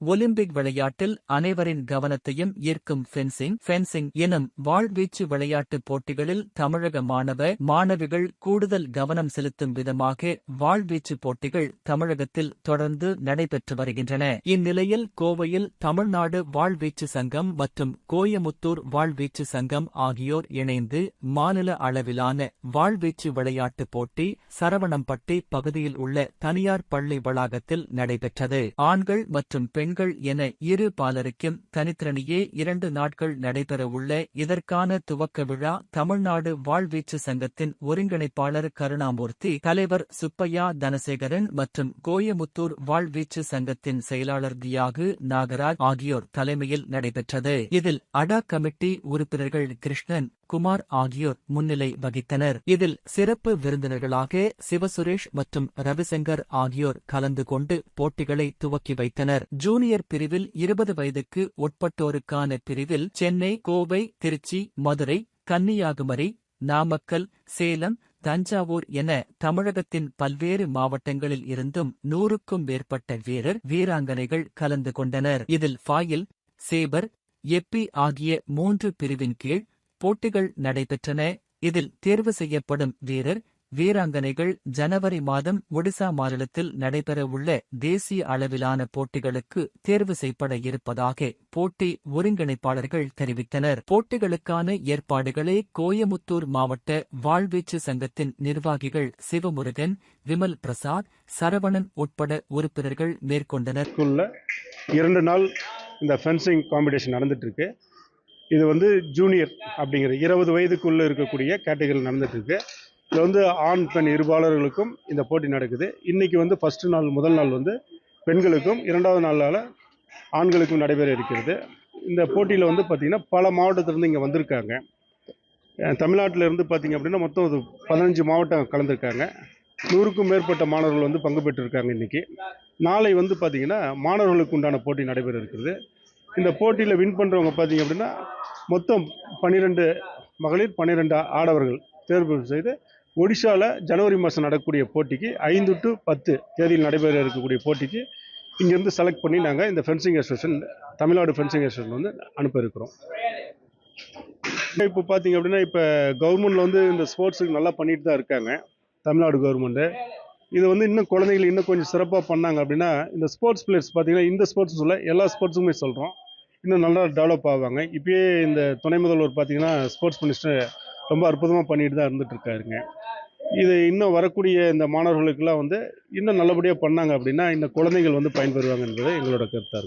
Olympic விளையாட்டில் அனைவரின் கவனத்தையும் ஈர்க்கும் ஃபென்சிங் ஃபென்சிங் எனும் வாழ்வீச்சு விளையாட்டுப் போட்டிகளில் தமிழக மாணவ மாணவிகள் கூடுதல் கவனம் செலுத்தும் விதமாக வாழ்வீச்சு போட்டிகள் தமிழகத்தில் தொடர்ந்து நடைபெற்று வருகின்றன. இந்நிலையில் கோவையில் தமிழ்நாடு வாழ்வீச்சு சங்கம் மற்றும் கோயமுத்தூர் வாழ்வீச்சு சங்கம் ஆகியோர் இணைந்து மாநில அளவிலான வாழ்வீச்சு விளையாட்டுப் போட்டி சரவணம்பட்டி பகுதியில் உள்ள தனியார் பள்ளி வளாகத்தில் நடைபெற்றது. ஆண்கள் மற்றும் பெண்கள் என இரு பாலருக்கும் தனித்தனியே இரண்டு நாட்கள் நடைபெறவுள்ள இதற்கான துவக்க விழா தமிழ்நாடு வாழ்வீச்சு சங்கத்தின் ஒருங்கிணைப்பாளர் கருணாமூர்த்தி தலைவர் சுப்பையா தனசேகரன் மற்றும் கோயமுத்தூர் வாழ்வீச்சு சங்கத்தின் செயலாளர் தியாகு நாகராஜ் ஆகியோர் தலைமையில் நடைபெற்றது. இதில் அடா கமிட்டி உறுப்பினர்கள் கிருஷ்ணன் குமார் ஆகியோர் முன்னிலை வகித்தனர். இதில் சிறப்பு விருந்தினர்களாக சிவசுரேஷ் மற்றும் ரவிசங்கர் ஆகியோர் கலந்து கொண்டு போட்டிகளை துவக்கி வைத்தனர். ஜூனியர் பிரிவில் இருபது வயதுக்கு உட்பட்டோருக்கான பிரிவில் சென்னை கோவை திருச்சி மதுரை கன்னியாகுமரி நாமக்கல் சேலம் தஞ்சாவூர் என தமிழகத்தின் பல்வேறு மாவட்டங்களில் இருந்தும் நூறுக்கும் மேற்பட்ட வீரர் வீராங்கனைகள் கலந்து கொண்டனர். இதில் ஃபாயில் சேபர் எப்பி ஆகிய மூன்று பிரிவின் கீழ் போட்டிகள் நடைபெற்றன. இதில் தேர்வு செய்யப்படும் வீரர் வீராங்கனைகள் ஜனவரி மாதம் ஒடிசா மாநிலத்தில் நடைபெறவுள்ள தேசிய அளவிலான போட்டிகளுக்கு தேர்வு செய்யப்பட இருப்பதாக போட்டி ஒருங்கிணைப்பாளர்கள் தெரிவித்தனர். போட்டிகளுக்கான ஏற்பாடுகளை கோயமுத்தூர் மாவட்ட வாழ்வீச்சு சங்கத்தின் நிர்வாகிகள் சிவமுருகன் விமல் பிரசாத் சரவணன் உட்பட உறுப்பினர்கள் மேற்கொண்டனர். இரண்டு நாள் இந்த ஃபென்சிங் காம்படிஷன் நடந்துட்டு இருக்கு. இது வந்து ஜூனியர் அப்படிங்கிற இருபது வயதுக்குள்ளே இருக்கக்கூடிய கேட்டகரி நடந்துட்டு இதில் வந்து ஆண் பெண் இருபாளர்களுக்கும் இந்த போட்டி நடக்குது. இன்றைக்கி வந்து ஃபஸ்ட்டு நாள் முதல் நாள் வந்து பெண்களுக்கும் இரண்டாவது நாளால் ஆண்களுக்கும் நடைபெற இருக்கிறது. இந்த போட்டியில் வந்து பார்த்திங்கன்னா பல மாவட்டத்திலேருந்து இங்கே வந்திருக்காங்க. தமிழ்நாட்டிலேருந்து தமிழ்நாட்டில் இருந்து பார்த்திங்க அப்படின்னா மொத்தம் ஒரு பதினஞ்சு மாவட்டம் கலந்துருக்காங்க. நூறுக்கும் மேற்பட்ட மாணவர்கள் வந்து பங்கு பெற்றிருக்காங்க இன்றைக்கி நாளை வந்து பார்த்திங்கன்னா மாணவர்களுக்கு உண்டான போட்டி நடைபெற இருக்கிறது. இந்த போட்டியில் வின் பண்ணுறவங்க பார்த்தீங்க அப்படின்னா மொத்தம் பன்னிரெண்டு மகளிர் பன்னிரெண்டு ஆடவர்கள் தேர்வு செய்து ஒடிஷாவில் ஜனவரி மாதம் நடக்கக்கூடிய போட்டிக்கு ஐந்து டு பத்து தேதியில் நடைபெற இருக்கக்கூடிய போட்டிக்கு இங்கேருந்து செலக்ட் பண்ணி நாங்கள் இந்த fencing association Tamil Nadu fencing association வந்து அனுப்ப இருக்கிறோம். இப்போ பார்த்தீங்க அப்படின்னா இப்போ கவர்மெண்டில் வந்து இந்த ஸ்போர்ட்ஸுக்கு நல்லா பண்ணிட்டு தான் இருக்காங்க. தமிழ்நாடு கவர்மெண்ட்டு இது வந்து இன்னும் குழந்தைகள் இன்னும் கொஞ்சம் சிறப்பாக பண்ணாங்க அப்படின்னா இந்த ஸ்போர்ட்ஸ் பிளேயர்ஸ் பார்த்தீங்கன்னா இந்த ஸ்போர்ட்ஸ் சொல்ல எல்லா ஸ்போர்ட்ஸுமே சொல்கிறோம் இன்னும் நல்லா டெவலப் ஆவாங்க. இப்பயே இந்த துணை முதல்வர் பார்த்தீங்கன்னா ஸ்போர்ட்ஸ் மினிஸ்டர் ரொம்ப அற்புதமாக பண்ணிட்டு தான் இருந்துகிட்ருக்காருங்க இது இன்னும் வரக்கூடிய இந்த மாணவர்களுக்கெல்லாம் வந்து இன்னும் நல்லபடியாக பண்ணாங்க அப்படின்னா இந்த குழந்தைகள் வந்து பயன்பெறுவாங்க என்பது எங்களோட கருத்தாக இருக்குது